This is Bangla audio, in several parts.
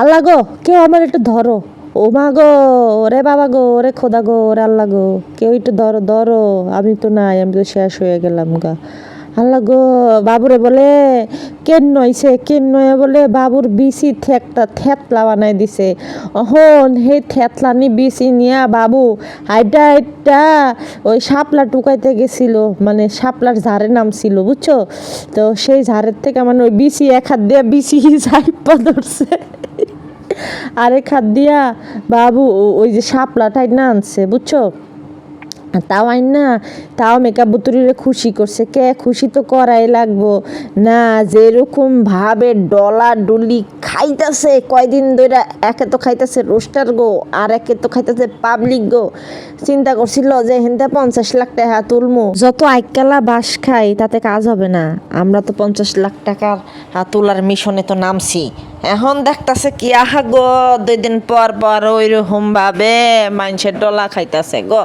আল্লাহ গো, কেউ আমার একটু ধরো। ও মা গো, ওরে বাবা গো, ওরে খোদা গো, ওরে আল্লাহ গো। কেউ একটু ধরো ধরো। আমি তো নাই, আমি তো শেষ হয়ে গেলাম গা। আল্লাহ গো, বাবুরে বলে, কেন নইছে, কেন নয় বলে, বাবুর বিসি থেকটা থেতলা বানাই দিছে। অহন হে থেতলানি বিসি নিয়া বাবু হাইটা হাইটা ওই শাপলা টুকাইতে গেছিল মানে শাপলার ঝাড়ে নামছিল, বুঝছ? তো সেই ঝাড়ের থেকে মানে ওই বিসি এক হাত দিয়ে বিসি ঝাইপা ধরছে। আরেক হাত দিয়া বাবু ওই যে শাপলাটাই না আনছে বুঝছ তাও আইন না তাও মেকআপ বুতুরিরে খুশি করছে। কে খুশি তো করাই লাগবো। না, যেরকম ভাবে ডলা ডুলি খাইতেছে, কয়দিন ধরে একে তো খাইতেছে রোস্টার গো, আর একে তো খাইতেছে পাবলিক গো। চিন্তা করছিল যে হেনতে পঞ্চাশ লাখ টাকা তুলমু। যত আইকালা বাস খাই, তাতে কাজ হবে না। আমরা তো পঞ্চাশ লাখ টাকার তোলার মিশনে তো নামছি। এখন দেখতাছে কি, আহা গো দুই দিন পর পর ওই রকম ভাবে মানুষের ডলা খাইতাছে গো।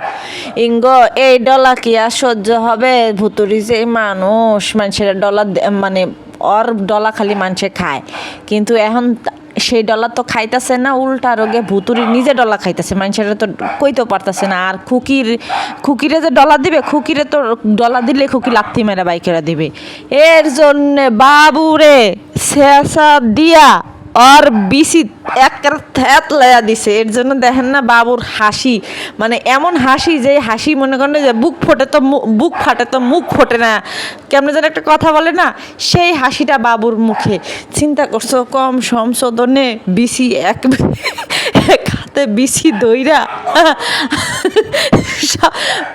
ইঙ্গ, এই ডলা কি সহ্য হবে। ভুতুরি যে মানুষ, মানুষের ডলা দে- মানে অর ডলা খালি মানুষে খায়। কিন্তু এখন সেই ডলা তো খাইতেছে না, উল্টা রোগে ভুতুরি নিজে ডলা খাইতেছে। মানুষের তো কইতেও পারতেছে না। আর খুকির, খুকিরে যে ডলা দিবে, খুকিরে তো ডলা দিলে খুকি লাথি মেরা বাইকেরা দিবে। এর জন্যে বাবুরে শেষা দিয়া আর বিসি এক থ্যাত লাইয়া দিছে। এর জন্য দেখেন না বাবুর হাসি। মানে এমন হাসি যে হাসি মনে করেন যে বুক ফোটে তো বুক ফাটে তো মুখ ফোটে না। কেমন যেন একটা কথা বলে না? সেই হাসিটা বাবুর মুখে। চিন্তা করছ, কম সংশোধনে বিসি এক হাতে বিসি দইরা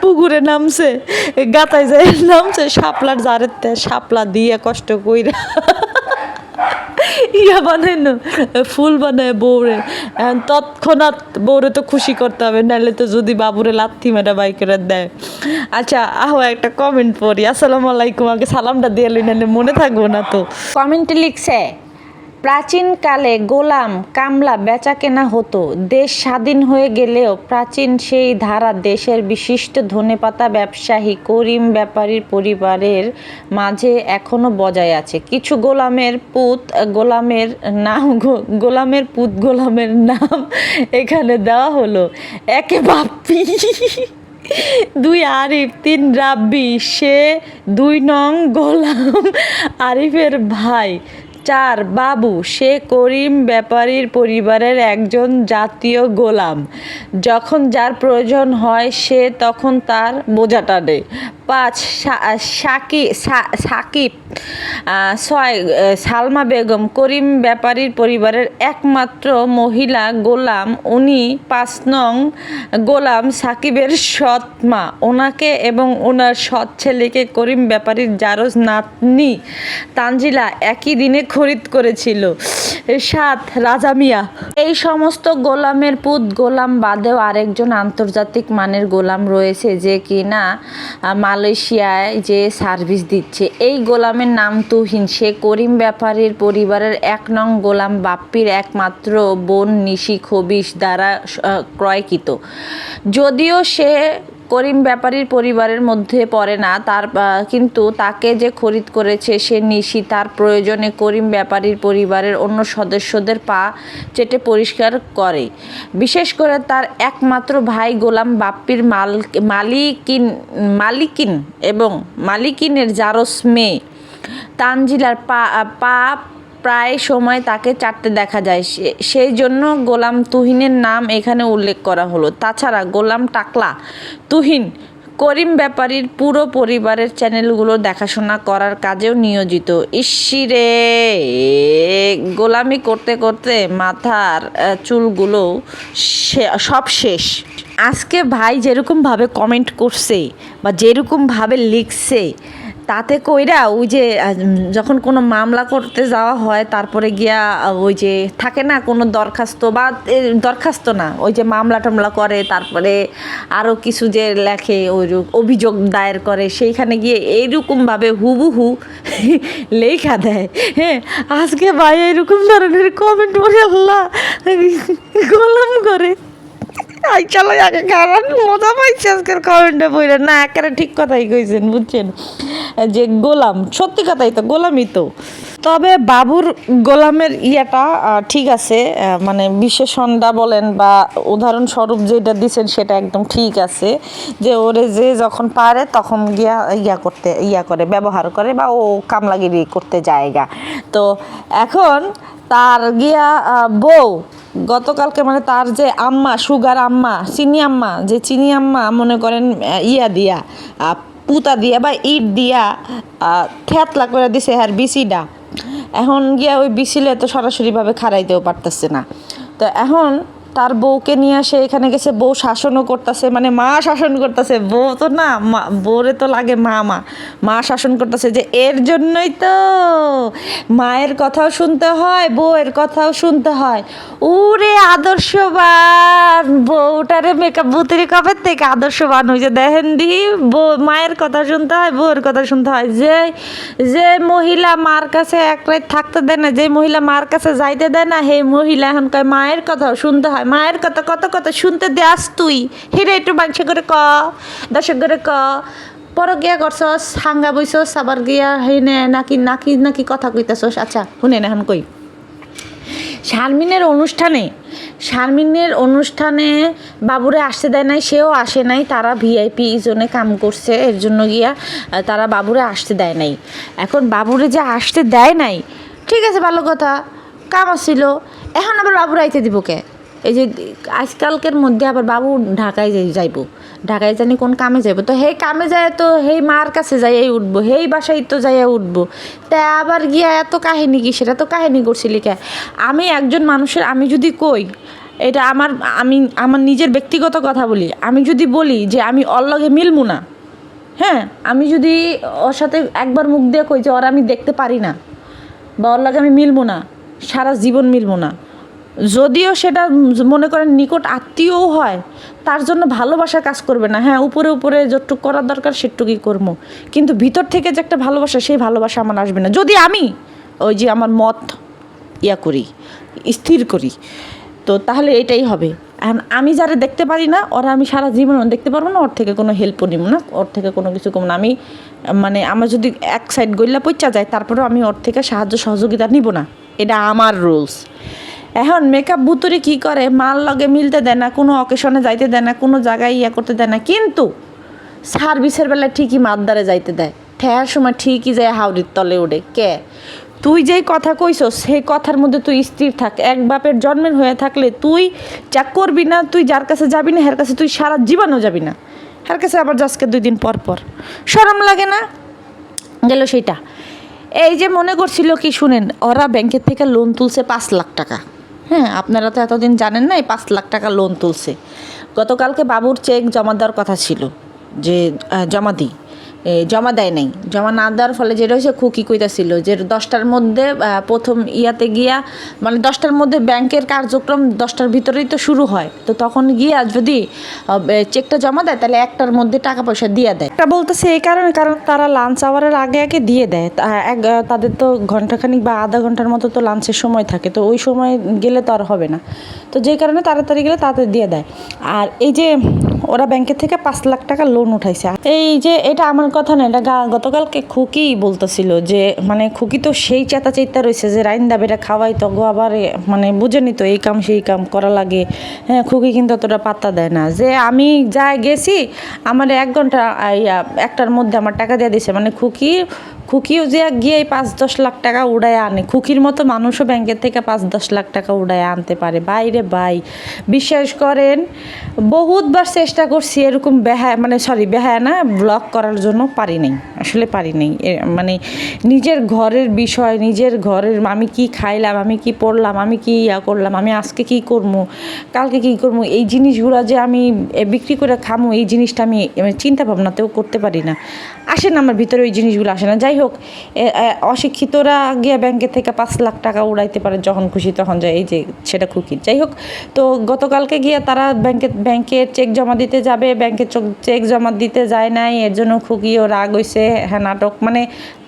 পুকুরে নামছে, গাতায় যায়, নামছে, শাপলার জারের তে শাপলা দিয়ে কষ্ট কইরা। ইয়া বানায় না, ফুল বানায় বউরে। তৎক্ষণাৎ বউরে তো খুশি করতে হবে, নাহলে তো যদি বাবুরে লাথি মেটা বাইকেরা দেয়। আচ্ছা আহ একটা কমেন্ট পড়ি, আসসালামু আলাইকুম, আগে সালামটা দিয়ে নাহলে মনে থাকব না তো। কমেন্টে লিখছে প্রাচীনকালে গোলাম কামলা বেচা কেনা হতো। দেশ স্বাধীন হয়ে গেলেও প্রাচীন সেই ধারা দেশের বিশিষ্ট ধনেপাতা ব্যবসায়ী, করিম ব্যাপারীর পরিবারের মাঝে এখনও বজায় আছে। কিছু গোলামের পুত, গোলামের নাম গোলামের পুত, গোলামের নাম এখানে দেওয়া হলো। একে বাপ্পি, দুই আরিফ, তিন রাব্বি, সে দুই নং গোলাম আরিফের ভাই। চার, বাবু, সে করিম ব্যাপারীর পরিবারের একজন জাতীয় গোলাম। যখন যার প্রয়োজন হয়, সে তখন তার বোঝা টানে পাঁচ সাকি সাকিব ছয়, সালমা বেগম, করিম ব্যাপারীর পরিবারের একমাত্র মহিলা গোলাম। উনি পাঁচ নং গোলাম সাকিবের সৎ মা। ওনাকে এবং ওনার সৎ ছেলেকে করিম ব্যাপারীর জারজ নাতনি তানজিলা একই দিনে খরিদ করেছিল। সাত, রাজা মিয়া। এই সমস্ত গোলামের পুত গোলাম বাদেও আরেকজন আন্তর্জাতিক মানের গোলাম রয়েছে যে কিনা মালয়েশিয়ায় যে সার্ভিস দিচ্ছে। এই গোলামের নাম তুহিন। সে করিম ব্যাপারীর পরিবারের এক নং গোলাম বাপ্পির একমাত্র বোন নিশি খবিশ দ্বারা ক্রয়কৃত। যদিও সে করিম ব্যাপারীর পরিবারের মধ্যে পড়ে না। তার কিন্তু তাকে যে খরিদ করেছে সে নিশি, তার প্রয়োজনে করিম ব্যাপারীর পরিবারের অন্য সদস্যদের পা চেটে পরিষ্কার করে। বিশেষ করে তার একমাত্র ভাই গোলাম বাপ্পির মাল, মালিকিন মালিকিন এবং মালিকিনের জারস মেয়ে তানজিলার পা পা প্রায় সময় তাকে চাটতে দেখা যায়। সেই জন্য গোলাম তুহিনের নাম এখানে উল্লেখ করা হলো। তাছাড়া গোলাম টাকলা, তুহিন, করিম ব্যাপারীর পুরো পরিবারের চ্যানেলগুলো দেখাশোনা করার কাজেও নিয়োজিত। ইসিরে গোলামি করতে করতে মাথার চুলগুলো সব শেষ। আজকে ভাই যেরকমভাবে কমেন্ট করছে বা যেরকমভাবে লিখছে তাতে কইরা ওই যে যখন কোনো মামলা করতে যাওয়া হয়, তারপরে গিয়া ওই যে থাকে না কোনো দরখাস্ত বা দরখাস্ত না, ওই যে মামলা টামলা করে, তারপরে আরও কিছু যে লেখে, ওই অভিযোগ দায়ের করে, সেইখানে গিয়ে এইরকমভাবে হুবহু লেখা দেয়। হ্যাঁ আজকে ভাই এরকম ধরনের কমেন্ট করে আল্লাহ গোলাম করে। আই চলো আগে কারণ মজা পাইছি, আজকের কমেন্টে বইলে না, একেবারে ঠিক কথাই কইছেন, বুঝছেন? যে গোলাম, সত্যি কথাই তো, গোলামই তো। তবে বাবুর গোলামের ইয়াটা ঠিক আছে মানে বিশেষণটা বলেন বা উদাহরণস্বরূপ যেটা দিচ্ছেন সেটা একদম ঠিক আছে, যে ওরে যে যখন পারে তখন গিয়া ইয়া করতে, ইয়া করে, ব্যবহার করে বা ও কামলাগিরি করতে জায়গা। তো এখন তার গিয়া বউ গতকালকে মানে তার যে আম্মা, সুগার আম্মা, চিনি আম্মা, যে চিনি আম্মা মনে করেন ইয়া দিয়া পুতা দিয়া বা ইট দিয়া থ্যাতলা করে দিছে আর বিসিডা এখন গিয়া ওই বিসিলে তো সরাসরিভাবে খারাইতেও পারতেছে না। তো এখন তার বউকে নিয়ে আসে, এখানে গেছে, বউ শাসনও করতেছে মানে মা শাসন করতেছে, বউ তো না, মা, বউরে তো লাগে মা মা মা শাসন করতেছে যে, এর জন্যই তো মায়ের কথাও শুনতে হয়, বউয়ের কথাও শুনতে হয়। উরে আদর্শবান, বউটারে মেকআপ বুতরি কবে থেকে আদর্শবান হয়েছে দেখেন দি? বউ, মায়ের কথা শুনতে হয়, বউয়ের কথা শুনতে হয়। যে যে মহিলা মার কাছে এক থাকতে দেয় না, যে মহিলা মার কাছে যাইতে দেয় না, সেই মহিলা এখন কয় মায়ের কথাও শুনতে হয়। মায়ের কথা কত কথা শুনতে দেয়াস তুই? হিরে একটু মাংস করে ক, দর্শক করে ক পর গিয়া করছস, হাঙ্গা বইছস, আবার গিয়া হেনে নাকি নাকি নাকি কথা কইতাছস? আচ্ছা শুনেন এখন কই। শারমিনের অনুষ্ঠানে শারমিনের অনুষ্ঠানে বাবুরে আসতে দেয় নাই, সেও আসে নাই, তারা ভিআইপি জোনে কাম করছে, এর জন্য গিয়া তারা বাবুরে আসতে দেয় নাই। এখন বাবুরে যে আসতে দেয় নাই, ঠিক আছে, ভালো কথা, কাম আসছিল এখন আবার বাবুরে আইতে দিব কে? এই যে আজকালকের মধ্যে আবার বাবু ঢাকায় যাই যাইব। ঢাকায় জানি কোন কামে যাইব। তো হেই কামে যায় তো হেই মার কাছে যাইয়াই উঠবো হেই বাসায় তো যাইয়া উঠবো। তা আবার গিয়া এত কাহিনী কি? সেটা তো কাহিনী করছিলি কে? আমি একজন মানুষের আমি যদি কই, এটা আমার আমি আমার নিজের ব্যক্তিগত কথা বলি। আমি যদি বলি যে আমি ওর লগে মিলবো না হ্যাঁ? আমি যদি ওর সাথে একবার মুখ দিয়ে কই যে ওর আমি দেখতে পারি না, বা ওর লাগে আমি মিলবো না, সারা জীবন মিলবো না যদিও সেটা মনে করেন নিকট আত্মীয়ও হয়, তার জন্য ভালোবাসা কাজ করবে না। হ্যাঁ উপরে উপরে যতটুকু করার দরকার সেটুকুই করব। কিন্তু ভিতর থেকে যে একটা ভালোবাসা, সেই ভালোবাসা আমার আসবে না। যদি আমি ওই যে আমার মত ইয়া করি, স্থির করি, তো তাহলে এটাই হবে। এখন আমি যারা দেখতে পারি না, ওরা আমি সারা জীবন দেখতে পারব না, ওর থেকে কোনো হেল্পও নিব না, ওর থেকে কোনো কিছু কম না। আমি মানে আমার যদি এক সাইড গইলা পইচা যায়, তারপরেও আমি ওর থেকে সাহায্য সহযোগিতা নিব না। এটা আমার রুলস এখন মেকআপ বুতুরি কি করে? মাল লগে মিলতে দেয় না, কোনো অকেশনে যাইতে দেয় না, কোনো জায়গায় ইয়া করতে দেয় না। কিন্তু সার্ভিসের বেলায় ঠিকই মাদ্দারে যাইতে দেয়। ঠেয়ার সময় ঠিকই যায় হাওড়ির তলে ওঠে কে? তুই যেই কথা কইছস সেই কথার মধ্যে তুই স্থির থাক। এক বাপের জন্মের হয়ে থাকলে তুই যা করবি না, তুই যার কাছে যাবি না, হের কাছে তুই সারা জীবনও যাবি না। হের কাছে আবার যাসকে দুই দিন পর পর। সরম লাগে না? গেল সেইটা। এই যে মনে করছিল কি, শুনেন, ওরা ব্যাংকের থেকে লোন তুলছে পাঁচ লাখ টাকা। হ্যাঁ আপনারা তো এতদিন জানেন না, এই পাঁচ লাখ টাকা লোন তুলছে। গতকালকে বাবুর চেক জমা দেওয়ার কথা ছিল, যে জমা দিই। জমা দেয় নাই। জমা না দেওয়ার ফলে যেটা হয়েছে, খুকি কইতাছিল যে দশটার মধ্যে প্রথম ইয়াতে গিয়া মানে দশটার মধ্যে ব্যাংকের কার্যক্রম দশটার ভিতরেই তো শুরু হয়। তো তখন গিয়া যদি চেকটা জমা দেয়, তাহলে একটার মধ্যে টাকা পয়সা দিয়ে দেয়। এটা বলতেছে এই কারণে, কারণ তারা লাঞ্চ আওয়ারের আগে আগে দিয়ে দেয়। এক তাদের তো ঘন্টাখানিক বা আধা ঘণ্টার মতো তো লাঞ্চের সময় থাকে, তো ওই সময় গেলে তো আর হবে না। তো যে কারণে তাড়াতাড়ি গেলে তাড়াতাড়ি দিয়ে দেয়। আর এই যে, ওরা ব্যাংকের থেকে পাঁচ লাখ টাকা লোন উঠাইছে। এই যে, এটা আমার কথা না, এটা গতকালকে খুকি বলতেছিল যে মানে খুকি তো সেই চেতা চেতা রয়েছে যে, রাইন বেটা খাওয়াই তো গো আবার মানে বুঝেনি তো এই কাম সেই কাম করা লাগে। হ্যাঁ খুকি কিন্তু অতটা পাত্তা দেয় না। যে আমি যা গেছি, আমার এক ঘণ্টা একটার মধ্যে আমার টাকা দিয়ে দিছে। মানে খুকি খুকিও যে গিয়ে পাঁচ দশ লাখ টাকা উড়ায় আনে, খুকির মতো মানুষও ব্যাংকের থেকে পাঁচ দশ লাখ টাকা উড়ায় আনতে পারে। বাইরে বাই বিশ্বাস করেন, বহুতবার চেষ্টা করছি এরকম বেহায় মানে সরি বেহায় না ব্লক করার জন্য পারি নাই, আসলে পারি নাই। মানে নিজের ঘরের বিষয়, নিজের ঘরের আমি কি খাইলাম, আমি কি পড়লাম, আমি কি ইয়া করলাম, আমি আজকে কি করব কালকে কি করব এই জিনিসগুলো যে আমি বিক্রি করে খামো, এই জিনিসটা আমি চিন্তা ভাবনাতেও করতে পারি না। আসে না আমার ভিতরে ওই জিনিসগুলো আসে না। যাই হোক এ, এ, অশিক্ষিতরা গিয়ে ব্যাংকের থেকে পাঁচ লাখ টাকা উড়াইতে পারে যখন খুশি তখন যায় এই যে সেটা খুকির যাই হোক তো গতকালকে গিয়ে তারা ব্যাংকে ব্যাংকের চেক জমা দিতে যাবে ব্যাংকের চেক জমা দিতে যায় নাই এর জন্য খুকিও রাগ হইছে হ্যাঁ নাটক মানে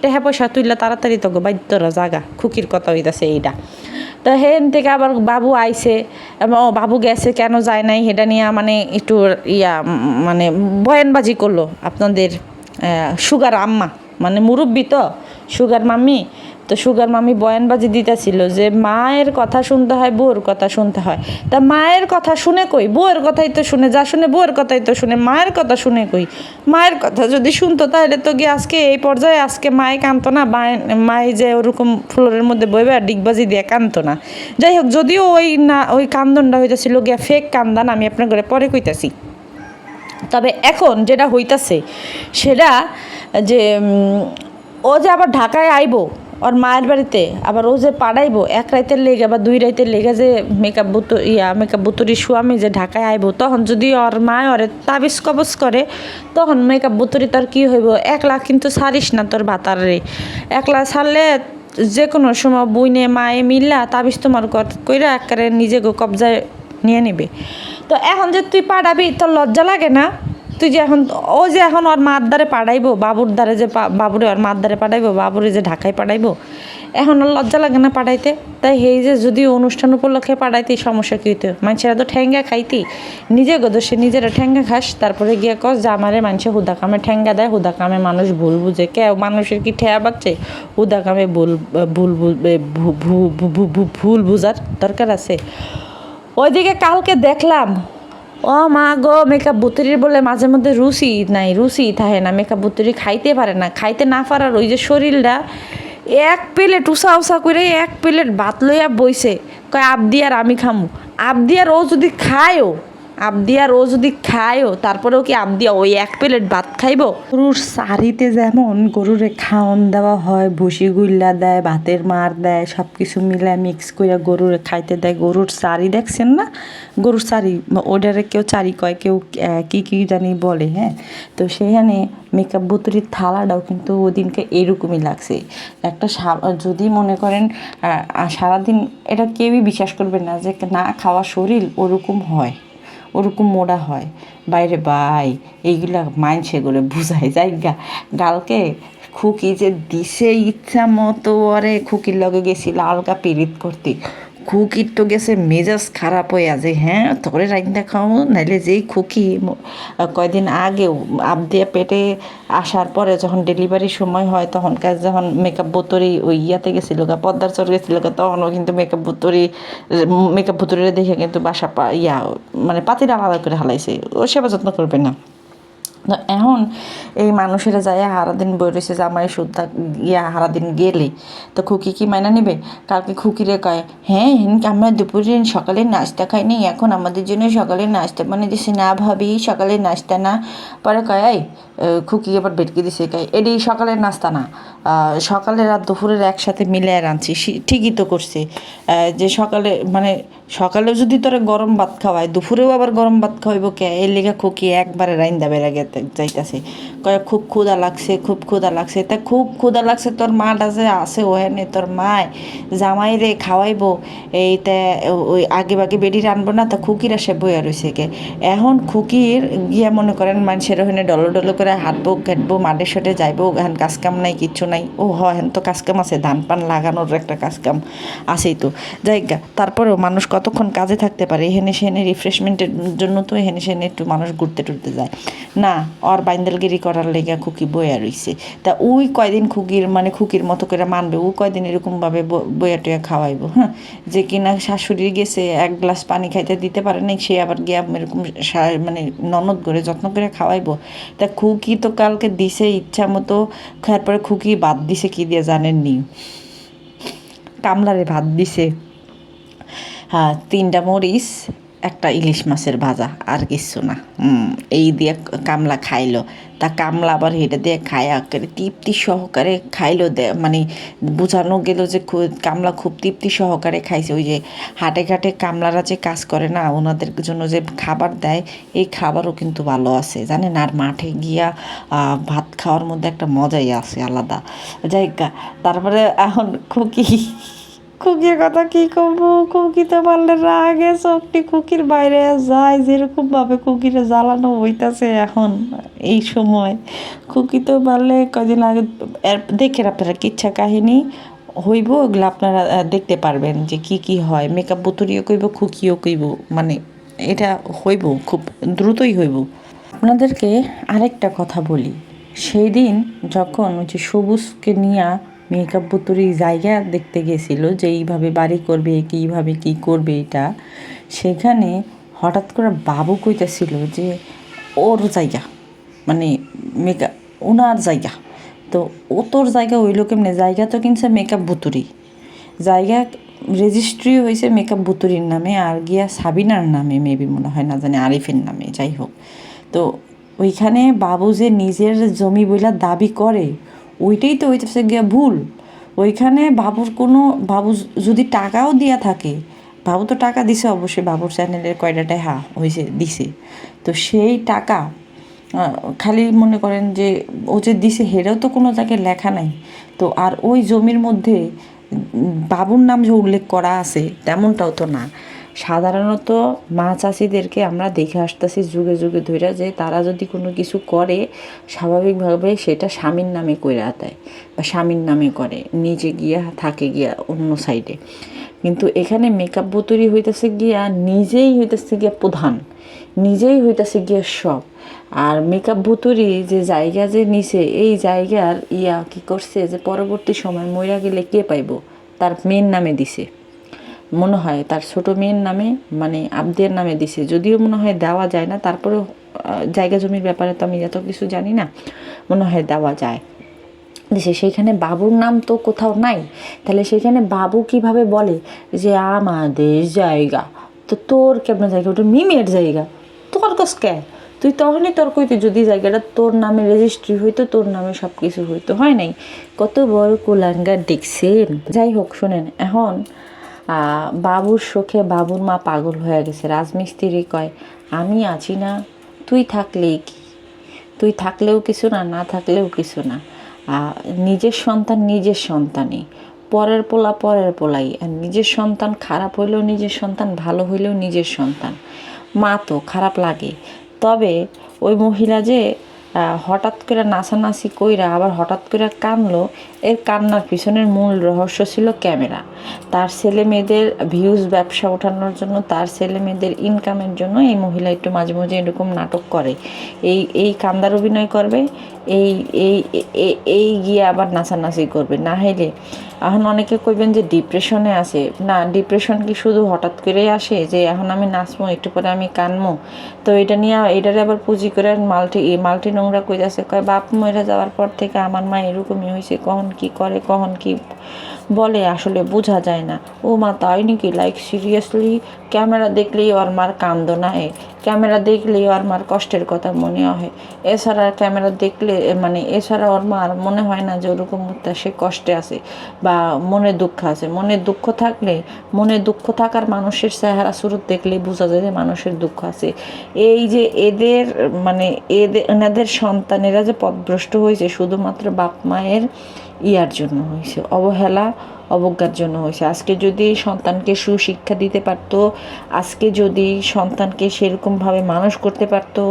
টেহা পয়সা তুললে তাড়াতাড়ি তো বাধ্যরা জাগা খুকির কথা হইতাছে এইটা তো হেন থেকে আবার বাবু আইছে ও বাবু গেছে কেন যায় নাই সেটা নিয়ে মানে একটু ইয়া মানে বয়ানবাজি করল আপনাদের সুগার আম্মা। মানে মুরব্বী তো, সুগার মাম্মি তো সুগার মামি বয়ানবাজি দিতেছিল যে, মায়ের কথা শুনতে হয় বউর কথা শুনতে হয়। তা মায়ের কথা শুনে কই? বউয়ের কথাই তো শুনে, যা শুনে বউয়ের কথাই তো শুনে, মায়ের কথা শুনে কই? মায়ের কথা যদি শুনতো তাহলে তো গিয়ে আজকে এই পর্যায়ে আজকে মায়ে কানতো না মায়ে যে ওরকম ফ্লোরের মধ্যে বইবে আর ডিগবাজি দিয়ে কানতো না। যাই হোক, যদিও ওই না, ওই কান্দনটা হইতেছিল, গিয়া ফেক কান্দান, আমি আপনার ঘরে পরে কইতাছি। তবে এখন যেটা হইতাছে, সেটা যে ও যে আবার ঢাকায় আইবো, ওর মায়ের বাড়িতে, আবার ও যে পাড়াইবো, এক রাইতের লেগে বা দুই রাইতের লেগে যে মেকআপ বুতু, ইয়া মেকআপ বুতুরি স্বামী যে ঢাকায় আইবো, তখন যদি ওর মায় ওরে তাবিজ কবজ করে, তখন মেকআপ বুতুরি তোর কী হইব? একলা কিন্তু সারিস না তোর ভাতার একলা সারলে যে কোনো সময় বইনে, মায়ে মিল্লা তাবিজ তোমার কইরা একেবারে নিজে গো কবজায় নিয়ে নিবে। তো এখন যে তুই পাঠাবি তোর লজ্জা লাগে না? তুই যে এখন, ও যে এখন ওর মার দ্বারে পাঠাইবো বাবুর দ্বারে যে বাবুরে ওর মার দ্বারে পাঠাইবো বাবুরে যে ঢাকায় পাঠাইবো এখন ওর লজ্জা লাগে না পাঠাইতে তাই এই যে যদি অনুষ্ঠান উপলক্ষে পাঠাইতি সমস্যা কী হইতো? মানুষেরা তো ঠ্যাঙ্গা খাইতি। নিজে গো সে নিজেরা ঠ্যাঙ্গা খাস, তারপরে গিয়ে কস, যে আমারে মানুষে হুদা কামে ঠ্যাঙ্গা দেয়, হুদা কামে মানুষ ভুল বুঝে। কে মানুষের কি ঠেয়া বাচ্চে হুদা কামে ভুল ভুল ভুল বুঝার দরকার আছে। ওইদিকে কালকে দেখলাম ও মা গো মেকআপ বুতুরির বলে মাঝে মধ্যে রুচি নাই, রুচি থাকে না। মেকআপ বুতুরি খাইতে পারে না, খাইতে না পারার ওই যে শরীরটা এক প্লেট উষা উষা করে এক প্লেট ভাত লইয়া বইছে। কয়, আবদি আর আমি খামু। আবদি আর ও যদি খায়ও আবদিয়া রোজ যদি খায়ও, তারপরেও কি আবদিয়া ওই এক প্লেট ভাত খাইবো? গরুর সারিতে যেমন গরুরে খাওয়ান দেওয়া হয়, ভুসি গুল্লা দেয়, ভাতের মার দেয় সব কিছু মিলে মিক্স করে গরুরে খাইতে দেয়। গরুর সারি দেখছেন না? গরুর সারি ওটারে কেউ চারি কয়, কেউ কি কি জানি বলে হ্যাঁ? তো সেখানে মেকআপ বুতুরির থালাটাও কিন্তু ওদিনকে এরকমই লাগছে। একটা যদি মনে করেন সারাদিন এটা কেউই বিশ্বাস করবে না যে না খাওয়া শরীর ওরকম হয়। ওরকম মোড়া হয়। বাইরে বাই এইগুলা মাইন সেগুলো বুঝায় যাই গা গালকে খুকি যে দিছে ইচ্ছা মতো, ওরে খুকির লগে গেছিল আলগা পিড়িত করতে। খুকির তো গেছে, মেজাজ খারাপ হয়ে আছে। হ্যাঁ তোরে রাইন্দা খাওয়াবো নাইলে যেই খুকি কয়দিন আগে আবদিয়া পেটে আসার পরে যখন ডেলিভারির সময় হয় তখনকার যখন মেকআপ বোতরি ওই ইয়াতে গেছিল গা, পদ্মার চর গেছিল গা, তখনও কিন্তু মেকআপ বোতরি মেকআপ বোতরিরে দেখে কিন্তু বাসা ইয়া মানে পাতিটা আলাদা করে হালাইছে। ও সেবা যত্ন করবে না। তো এখন এই মানুষেরা যায় হারাদিন বই রয়েছে আমার সুদ্ধা ইয়া হারাদিন গেলে। তো খুকি কি মাইনা নেবে? কালকে খুকিরে কয় হ্যাঁ হেনকে আমরা দুপুরে সকালে নাস্তা খাইনি, এখন আমাদের জন্য সকালে নাস্তা মানে দিছে, না ভাবি সকালে নাস্তা না। পরে কয়, এই খুকি আবার বেটকে দিছে, কয় এটি সকালের নাস্তা না সকালের আর দুপুরের একসাথে মিলে রাঁধছি ঠিকই তো করছে। যে সকালে মানে সকালেও যদি তোরা গরম ভাত খাওয়ায়, দুপুরেও আবার গরম ভাত খাওয়াইব কে? এর লেগে খুকি একবারে রাইন্দা বেড়া গেতে যাইতাছে। কয়, খুব ক্ষুদা লাগছে, খুব ক্ষুদা লাগছে। তা খুব ক্ষুদা লাগছে, তোর মাটা যে আছে ওখানে তোর মায়। জামাই রে, খাওয়াইবো। এইটা ওই আগে বাগে বেডি রানবো না, তা খুকিরা সে বইয়া রয়েছে কে এখন খুকির গিয়া মনে করেন, মানুষের ওখানে ডলো ডলো করে হাঁটবো ঘাটবো মাঠে সাটে যাইবো, এখন কাজকাম নাই, কিচ্ছু নাই। ও হয় তো কাজকাম আছে, ধান পান লাগানোর একটা কাজকাম আছেই তো। জায়গা তারপরেও মানুষ কতক্ষণ কাজে থাকতে পারে এখানে সেখানে রিফ্রেশমেন্টের জন্য তো এখানে সেখানে একটু মানুষ ঘুরতে টুরতে যায়। না, ওর বাইন্দালগিরি করার লেগে খুকি বইয়া রইছে। তা ওই কয়দিন খুকির মানে খুকির মতো করে মানবে, ও কয়দিন এরকমভাবে বইয়া টইয়া খাওয়াইবো হ্যাঁ? যে কিনা শাশুড়ি গেছে, এক গ্লাস পানি খাইতে দিতে পারে নাই, সে আবার গিয়া এরকম মানে ননদ করে যত্ন করে খাওয়াইবো। তা খুকি তো কালকে দিছে ইচ্ছা মতো খাওয়ার পরে খুকি বাদ দিছে কি দিয়ে জানেননি? কামলারে ভাত দিছে। হ্যাঁ তিনটা মরিচ, একটা ইলিশ মাছের ভাজা, আর কিছু না। এই দিয়ে কামলা খাইলো। তা কামলা আবার হেঁটে দিয়ে খায়, একেবারে তৃপ্তি সহকারে খাইলো দে মানে বোঝানো গেল যে কামলা খুব তৃপ্তি সহকারে খাইছে। ওই যে হাটে ঘাটে কামলারা যে কাজ করে না, ওনাদের জন্য যে খাবার দেয়, এই খাবারও কিন্তু ভালো আছে, জানেন? আর মাঠে গিয়া ভাত খাওয়ার মধ্যে একটা মজাই আছে, আলাদা। যাই তারপরে এখন খুকি খুকির কথা কি করব খুকি তো পারলে রাগে, চোখটি খুকির বাইরে যায়। যেরকম ভাবে খুকিরে জ্বালানো হইতাছে এখন, এই সময়। খুকি তো পারলে কদিন আগে দেখেন আপনারা কিচ্ছা কাহিনী, হইব ওগুলো আপনারা দেখতে পারবেন যে কি কি হয়। মেকআপ বুতুরিও কইব, খুকিও কইব মানে এটা হইব, খুব দ্রুতই হইব। আপনাদেরকে আরেকটা কথা বলি। সেই দিন যখন যে সবুজকে নিয়ে মেকআপ বুতুরি জায়গা দেখতে গেছিল যে এইভাবে বাড়ি করবে কীভাবে কি করবে এটা। সেখানে হঠাৎ করে বাবু কইতেছিল যে ওর জায়গা মানে মেকআপ ওনার জায়গা। তো ও তোর জায়গা হইল কেমনে? জায়গা তো কিনছে মেকআপ বুতুরি। জায়গা রেজিস্ট্রি হয়েছে মেকআপ বুতুরির নামে আর গিয়া সাবিনার নামে, মেবি মনে হয়, না জানি, আরিফের নামে, যাই হোক। তো ওইখানে বাবু যে নিজের জমি বইলা দাবি করে ওইটাই তো হইতেছে গিয়া ভুল। ওইখানে বাবুর কোনো, বাবু যদি টাকাও দিয়া থাকে, বাবু তো টাকা দিছে অবশ্যই, বাবুর চ্যানেলের কয়টাটাই হা হয়েছে দিছে। তো সেই টাকা খালি মনে করেন যে ও যে দিছে, হেরেও তো কোনো জায়গায় লেখা নাই। তো আর ওই জমির মধ্যে বাবুর নাম যে উল্লেখ করা আছে, তেমনটাও তো না। সাধারণত মা চাষিদেরকে আমরা দেখে আসতেছি যুগে যুগে ধরে যে তারা যদি কোনো কিছু করে, স্বাভাবিকভাবে সেটা স্বামীর নামে কইরা দেয় বা স্বামীর নামে করে, নিজে গিয়া থাকে গিয়া অন্য সাইডে কিন্তু এখানে মেকআপ বোতরি হইতেছে গিয়া নিজেই হইতেছে গিয়া প্রধান, নিজেই হইতেছে গিয়া সব। আর মেকআপ ভুতুরি যে জায়গা যে নিছে, এই জায়গার ইয়া কি করছে যে পরবর্তী সময় মইরা গেলে কে পাইব? তার মেন নামে দিছে। মনে হয় তার ছোট মেয়ের নামে মানে আবদের নামে দিছে। যদিও মনে হয় দেওয়া যায় না, তারপরেও জায়গা জমির ব্যাপারে তো আমি এত কিছু জানি না, মনে হয় দেওয়া যায়। দিছে, সেইখানে বাবুর নাম তো কোথাও নাই। তাহলে সেইখানে বাবু কীভাবে বলে যে আমাদের জায়গা? তো তোর কেমন জায়গা? ওটা মিমের জায়গা। তোর কে? তুই তখনই তোর কইতে যদি জায়গাটা তোর নামে রেজিস্ট্রি হইতো, তোর নামে সব কিছু হইতো, হয় নাই? কত বড় কুলাঙ্গার দেখছেন? যাই হোক, শোনেন, এখন বাবুর শোকে বাবুর মা পাগল হয়ে গেছে। রাজমিস্ত্রি কয়, আমি আছি না, তুই থাকলেই কি? তুই থাকলেও কিছু না না থাকলেও কিছু না। নিজের সন্তান নিজের সন্তানই। পরের পোলা পরের পোলাই। আর নিজের সন্তান খারাপ হইলেও নিজের সন্তান, ভালো হইলেও নিজের সন্তান। মা তো খারাপ লাগে। তবে ওই মহিলা যে হঠাৎ করে নাচানাচি কইরা আবার হঠাৎ করে কানলো, এর কান্নার পিছনের মূল রহস্য ছিল ক্যামেরা। তার ছেলে মেয়েদের ভিউজ ব্যবসা ওঠানোর জন্য, তার ছেলে মেয়েদের ইনকামের জন্য এই মহিলা একটু মাঝে মাঝে এরকম নাটক করে। এই এই কান্দার অভিনয় করবে, এই এই এই গিয়ে আবার নাচানাচি করবে। না হইলে এখন অনেকে কইবেন যে ডিপ্রেশনে আছে। না ডিপ্রেশন কি শুধু হঠাৎ করেই আসে? যে এখন আমি নাচবো, একটু পরে আমি কানমো তো এটা নিয়ে এটারে আবার পুঁজি করে মাল্টি মাল্টি নোংরা কই যাচ্ছে কয়, বাপ মরে যাওয়ার পর থেকে আমার মা এরকমই হয়েছে কখন কি করে, কখন কি বলে আসলে বোঝা যায় না। ও মা তাই নাকি? লাইক সিরিয়াসলি ক্যামেরা দেখলেই ওর মার কান্দ না হয় ক্যামেরা দেখলেই ওর মার কষ্টের কথা মনে হয়। এছাড়া ক্যামেরা দেখলে মানে এছাড়া ওর মার মনে হয় না যে ওরকম সে কষ্টে আছে বা মনে দুঃখ আছে। মনে দুঃখ থাকলে, মনে দুঃখ থাকার মানুষের চেহারা সুরত দেখলেই বোঝা যায় যে মানুষের দুঃখ আছে। এই যে এদের মানে এদের এনাদের সন্তানেরা যে পথভ্রষ্ট হয়েছে, শুধুমাত্র বাপ মায়ের ইয়ার জন্য হয়েছে, অবহেলা, অবজ্ঞার জন্য হয়েছে। আজকে যদি সন্তানকে সুশিক্ষা দিতে পারতো, আজকে যদি সন্তানকে সেরকমভাবে মানুষ করতে পারতো,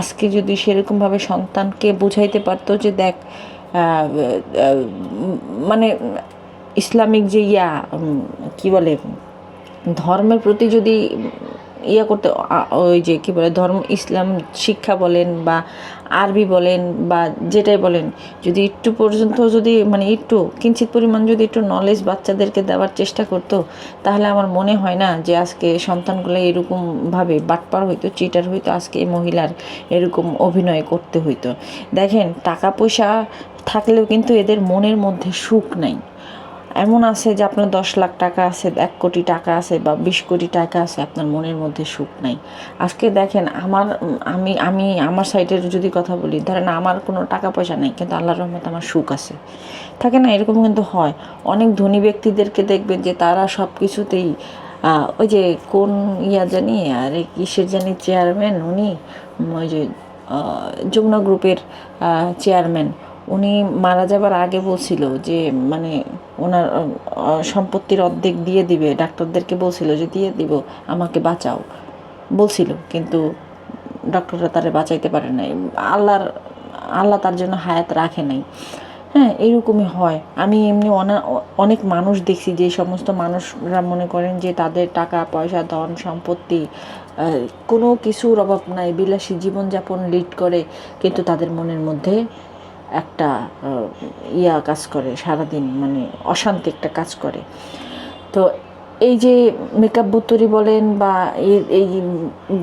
আজকে যদি সেরকমভাবে সন্তানকে বুঝাইতে পারতো যে দেখ মানে ইসলামিক যে ইয়া কি বলে, ধর্মের প্রতি যদি ইয়া করতে ওই যে কি বলে, ধর্ম, ইসলাম শিক্ষা বলেন বা আরবি বলেন বা যেটাই বলেন, যদি একটু পর্যন্ত যদি মানে একটু, কিঞ্চিত পরিমাণ যদি একটু নলেজ বাচ্চাদেরকে দেওয়ার চেষ্টা করতো, তাহলে আমার মনে হয় না যে আজকে সন্তানগুলো এরকমভাবে বাটপার হইতো চিটার হইতো, আজকে এই মহিলার এরকম অভিনয় করতে হইতো। দেখেন, টাকা পয়সা থাকলেও কিন্তু এদের মনের মধ্যে সুখ নাই। এমন আছে যে আপনার দশ লাখ টাকা আছে, এক কোটি টাকা আছে বা বিশ কোটি টাকা আছে, আপনার মনের মধ্যে সুখ নাই। আজকে দেখেন আমার, আমি আমি আমার সাইডের যদি কথা বলি, ধরেন আমার কোনো টাকা পয়সা নেই, কিন্তু আল্লাহর রহমত আমার সুখ আছে। থাকে না, এরকম কিন্তু হয়। অনেক ধনী ব্যক্তিদেরকে দেখবেন যে তারা সব কিছুতেই ওই যে কোন ইয়া জানি, আর কিসের জানি চেয়ারম্যান উনি ওই যে যমুনা গ্রুপের চেয়ারম্যান উনি মারা যাবার আগে বলছিল যে মানে ওনার সম্পত্তির অর্ধেক দিয়ে দিবে। ডাক্তারদেরকে বলছিল যে, দিয়ে দিব, আমাকে বাঁচাও। বলছিল, কিন্তু ডক্টররা তারে বাঁচাইতে পারে নাই। আল্লাহর, আল্লাহ তার জন্য হায়াত রাখে নাই। হ্যাঁ এরকমই হয়। আমি এমনি অনা- অনেক মানুষ দেখছি যে, সমস্ত মানুষরা মনে করেন যে, তাদের টাকা, পয়সা, ধন, সম্পত্তি কোনো কিছুর অভাব নাই। বিলাসী জীবনযাপন লিড করে, কিন্তু তাদের মনের মধ্যে একটা ইয়া কাজ করে, সারাদিন মানে অশান্তি একটা কাজ করে। তো এই যে মেকআপ বুতুরি বলেন বা এই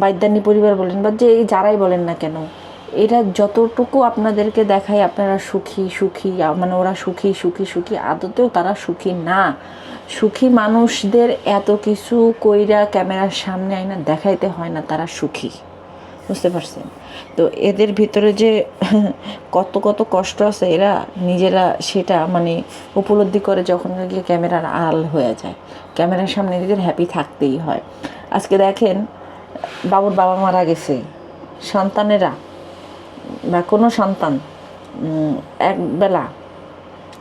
বাইদানি পরিবার বলেন বা যে যারাই বলেন না কেন, এরা যতটুকু আপনাদেরকে দেখায় আপনারা সুখী সুখী মানে ওরা সুখী সুখী সুখী, আদতেও তারা সুখী না। সুখী মানুষদের এত কিছু কইরা ক্যামেরার সামনে আইনা দেখাইতে হয় না, তারা সুখী। বুঝতে পারছেন তো এদের ভিতরে যে কত কত কষ্ট আছে, এরা নিজেরা সেটা মানে উপলব্ধি করে যখন গিয়ে ক্যামেরার আড়াল হয়ে যায়। ক্যামেরার সামনে এদের হ্যাপি থাকতেই হয়। আজকে দেখেন, বাবুর বাবা মারা গেছে। সন্তানেরা, বা কোনো সন্তান একবেলা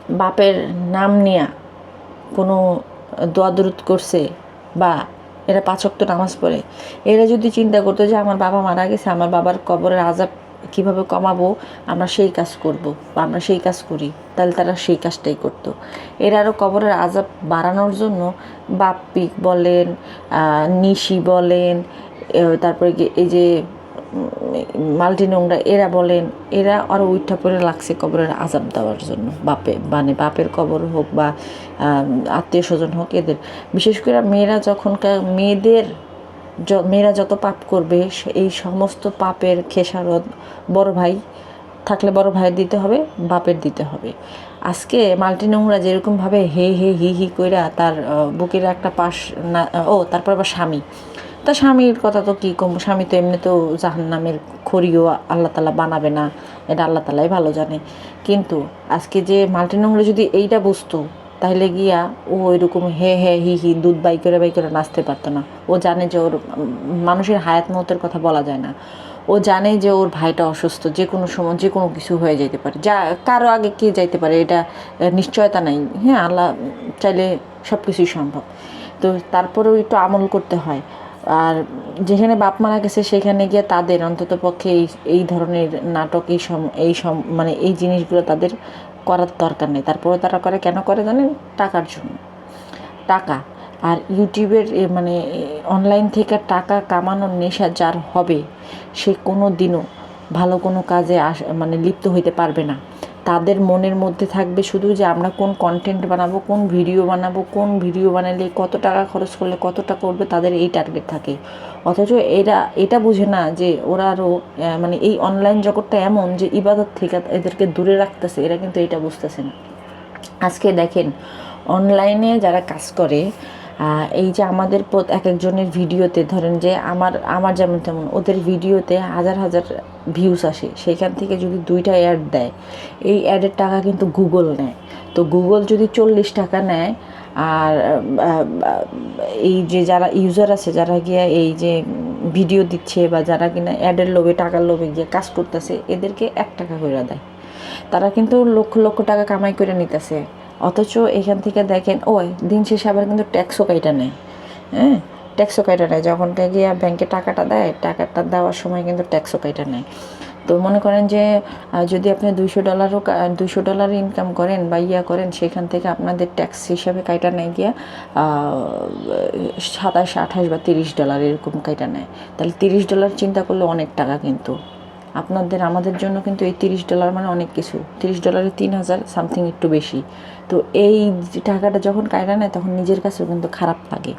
বাপের নাম নিয়া কোনো দোয়া দরুদ করছে বা এরা পাঁচক্ত নামাজ পড়ে। এরা যদি চিন্তা করতো যে আমার বাবা মারা গেছে, আমার বাবার কবরের আজাব কীভাবে কমাবো, আমরা সেই কাজ করব বা আমরা সেই কাজ করি, তাহলে তারা সেই কাজটাই করতো। এরা আরও কবরের আজাব বাড়ানোর জন্য বাপ্পিক বলেন নিশি বলেন তারপরে এই যে মাল্টি নোংরা, এরা বলেন, এরা আরও উইঠা পরে লাগছে কবরের আজাব দেওয়ার জন্য। বাপে মানে বাপের কবর হোক বা আত্মীয় স্বজন হোক এদের। বিশেষ করে মেয়েরা যখনকার মেয়েদের মেয়েরা যত পাপ করবে এই সমস্ত পাপের খেসারত বড় ভাই, থাকলে বড় ভাইয়ের দিতে হবে, বাপের দিতে হবে। আজকে মাল্টি নোংরা যেরকমভাবে হে হে, হি হি কইরা তার বুকের একটা পাশ না, ও, তারপর আবার স্বামী। তা স্বামীর কথা তো কী কম? স্বামী তো এমনিতেও জাহান্নামের খড়িও আল্লাহ তালা বানাবে না। এটা আল্লাহ তালাই ভালো জানে। কিন্তু আজকে যে মাল্টি নোংরা যদি এইটা বুঝতো, তাহলে গিয়া ও এরকম হে হে, হি হি, দুধ বাই করে বাই করে নাচতে পারতো না। ও জানে যে ওর মানুষের হায়াত মতের কথা বলা যায় না। ও জানে যে ওর ভাইটা অসুস্থ, যে কোনো সময়, যে কোনো কিছু হয়ে যেতে পারে। যা, কারও আগে কে যাইতে পারে, এটা নিশ্চয়তা নাই। হ্যাঁ আল্লাহ চাইলে সব কিছুই সম্ভব। তো তারপরেও একটু আমল করতে হয়। আর যেখানে বাপ মারা গেছে, সেখানে গিয়ে তাদের অন্তত পক্ষে এই এই ধরনের নাটক, এই সম এই সম মানে এই জিনিসগুলো তাদের করার দরকার নেই। তারপরে তারা করে, কেন করে জানেন? টাকার জন্য। টাকা। আর ইউটিউবের মানে অনলাইন থেকে টাকা কামানোর নেশা যার হবে, সে কোনো দিনও ভালো কোনো কাজে আস মানে লিপ্ত হইতে পারবে না। তাদের মনের মধ্যে থাকবে শুধু যে আমরা কোন কন্টেন্ট বানাবো, কোন ভিডিও বানাবো, কোন ভিডিও বানালে কত টাকা খরচ করলে কত টাকা উঠবে তাদের এই টার্গেট থাকে। অথচ এরা, এটা বুঝে না যে ওরা আরও মানে এই অনলাইন জগৎটা এমন যে ইবাদত থেকে এদেরকে দূরে রাখতেছে, এরা কিন্তু এটা বুঝতেছে না। আজকে দেখেন অনলাইনে যারা কাজ করে এই যে আমাদের এক একজনের ভিডিওতে, ধরেন যে আমার আমার যেমন তেমন, ওদের ভিডিওতে হাজার হাজার ভিউজ আসে। সেইখান থেকে যদি দুইটা অ্যাড দেয়, এই অ্যাডের টাকা কিন্তু গুগল নেয়। তো গুগল যদি চল্লিশ টাকা নেয়, আর এই যে যারা ইউজার আছে, যারা গিয়ে এই যে ভিডিও দিচ্ছে বা যারা কিনা অ্যাডের লোভে, টাকার লোভে গিয়ে কাজ করতেছে, এদেরকে এক টাকা করে দেয়। তারা কিন্তু লক্ষ লক্ষ টাকা কামাই করে নিতেছে। অথচ এখান থেকে দেখেন, ওই দিন শেষে আবার কিন্তু ট্যাক্সও কাইটা নেয়। হ্যাঁ? ট্যাক্সও কাইটা নেয়। যখন গিয়া ব্যাংকে টাকাটা দেয়, টাকাটা দেওয়ার সময় কিন্তু ট্যাক্সও কাইটা নেয়। তো মনে করেন যে যদি আপনি দুইশো ডলারও দুইশো ডলার ইনকাম করেন বা ইয়া করেন, সেখান থেকে আপনাদের ট্যাক্স হিসাবে কাইটা নেয় গিয়া সাতাশ, আঠাশ বা তিরিশ ডলার এরকম কাইটা নেয়। তাহলে তিরিশ ডলার চিন্তা করলে অনেক টাকা কিন্তু। আপনাদের, আমাদের জন্য কিন্তু এই তিরিশ ডলার মানে অনেক কিছু। তিরিশ ডলারে তিন হাজার সামথিং একটু বেশি। তো এই টাকাটা যখন কায়রা নেয়, তখন নিজের কাছেও কিন্তু খারাপ লাগে।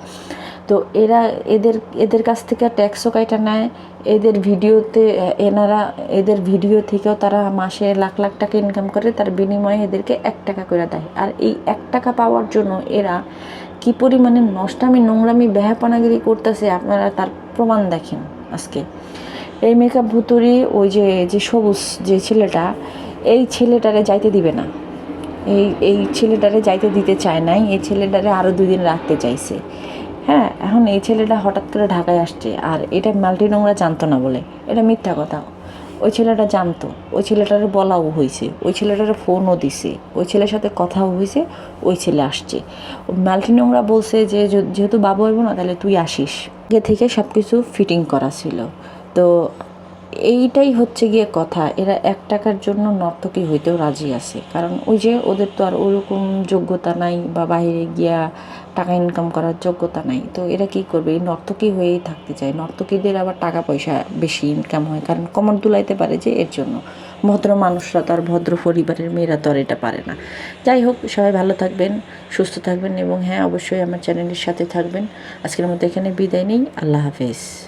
তো এরা এদের এদের কাছ থেকে ট্যাক্সও কাইটা নেয়। এদের ভিডিওতে, এনারা, এদের ভিডিও থেকেও তারা মাসে লাখ লাখ টাকা ইনকাম করে, তার বিনিময়ে এদেরকে এক টাকা করে দেয়। আর এই এক টাকা পাওয়ার জন্য এরা কি পরিমাণে নষ্টামি, নোংরামি ব্যাহাপানাগিরি করতেছে, আপনারা তার প্রমাণ দেখেন আজকে। এই মেকআপ ভুতুরি, ওই যে যে সবুজ যে ছেলেটা, এই ছেলেটারে যাইতে দিবে না। এই এই ছেলেটারে যাইতে দিতে চায় নাই, এই ছেলেটারে আরও দুই দিন রাখতে চাইছে। হ্যাঁ এখন এই ছেলেটা হঠাৎ করে ঢাকায় আসছে, আর এটা মাল্টি নোংরা জানতো না বলে, এটা মিথ্যা কথা। ওই ছেলেটা জানতো, ওই ছেলেটারে বলাও হয়েছে ওই ছেলেটার ফোনও দিছে, ওই ছেলের সাথে কথাও হয়েছে ওই ছেলে আসছে। মাল্টি নোংরা বলছে যে, যে- যেহেতু বাবু হইব না, তাহলে তুই আসিস। আগে থেকে সব কিছু ফিটিং করা ছিল। তো এইটাই হচ্ছে গিয়ে কথা। এরা এক টাকার জন্য নর্তকী হইতেও রাজি আছে। কারণ ওই যে ওদের তো আর ওরকম যোগ্যতা নাই বা বাইরে গিয়া টাকা ইনকাম করার যোগ্যতা নাই। তো এরা কি করবে? এই নর্তকী হয়েই থাকতে চায়। নর্তকীদের আবার টাকা পয়সা বেশি ইনকাম হয়। কারণ কমর দুলাইতে পারে যে এর জন্য। ভদ্র মানুষরা তো আর ভদ্র পরিবারের মেয়েরা তো আর এটা পারে না। যাই হোক, সবাই ভালো থাকবেন, সুস্থ থাকবেন এবং হ্যাঁ অবশ্যই আমার চ্যানেলের সাথে থাকবেন। আজকের মতো এখানে বিদায় নেই। আল্লাহ হাফেজ।